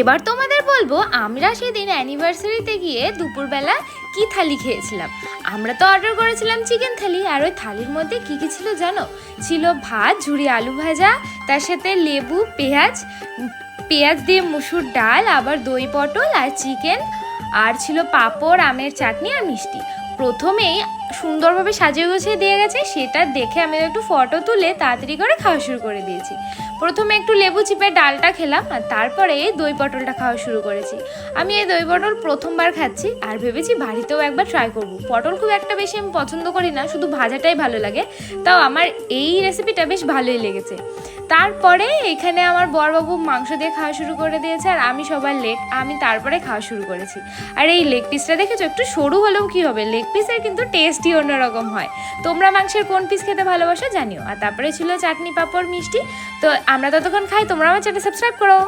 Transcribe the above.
এবার তোমাদের বলব, আমরা সেদিন অ্যানিভার্সারিতে গিয়ে দুপুরবেলা কি থালি খেয়েছিলাম? আমরা তো অর্ডার করেছিলাম চিকেন থালি, আর ওই থালির মধ্যে কি কি ছিল জানো? ছিল ভাত ঝুড়ি আলু ভাজা, তার সাথে লেবু, পেঁয়াজ পেঁয়াজ দিয়ে মুসুর ডাল, আবার দই পটল আর চিকেন আর ছিল পাঁপড়, আমের চাটনি আর মিষ্টি। প্রথমেই সুন্দরভাবে সাজিয়ে গুছিয়ে দিয়ে গেছে, সেটা দেখে আমি একটু ফটো তুলে তাড়াতাড়ি করে খাওয়া শুরু করে দিয়েছি। প্রথমে একটু লেবু চিপে ডালটা খেলাম আর তারপরে দই পটলটা খাওয়া শুরু করেছি। আমি এই দই পটল প্রথমবার খাচ্ছি আর ভেবেছি বাড়িতেও একবার ট্রাই করব। পটল খুব একটা বেশি আমি পছন্দ করি না, শুধু ভাজাটাই ভালো লাগে। তাও আমার এই রেসিপিটা বেশ ভালোই লেগেছে। তারপরে এখানে আমার বরবাবু মাংস দিয়ে খাওয়া শুরু করে দিয়েছে আর আমি সবার লেগ, আমি তারপরে খাওয়া শুরু করেছি। আর এই লেগ পিসটা দেখেছ? একটু সরু হলেও কি হবে? লেগ পিসের কিন্তু টেস্টই অন্যরকম হয়। তোমরা মাংসের কোন পিস খেতে ভালোবাসো জানিও। আর তারপরে ছিল চাটনি পাঁপড় মিষ্টি। তো আমরা ততক্ষণ খাই তোমরা আমার চ্যানেল সাবস্ক্রাইব করো।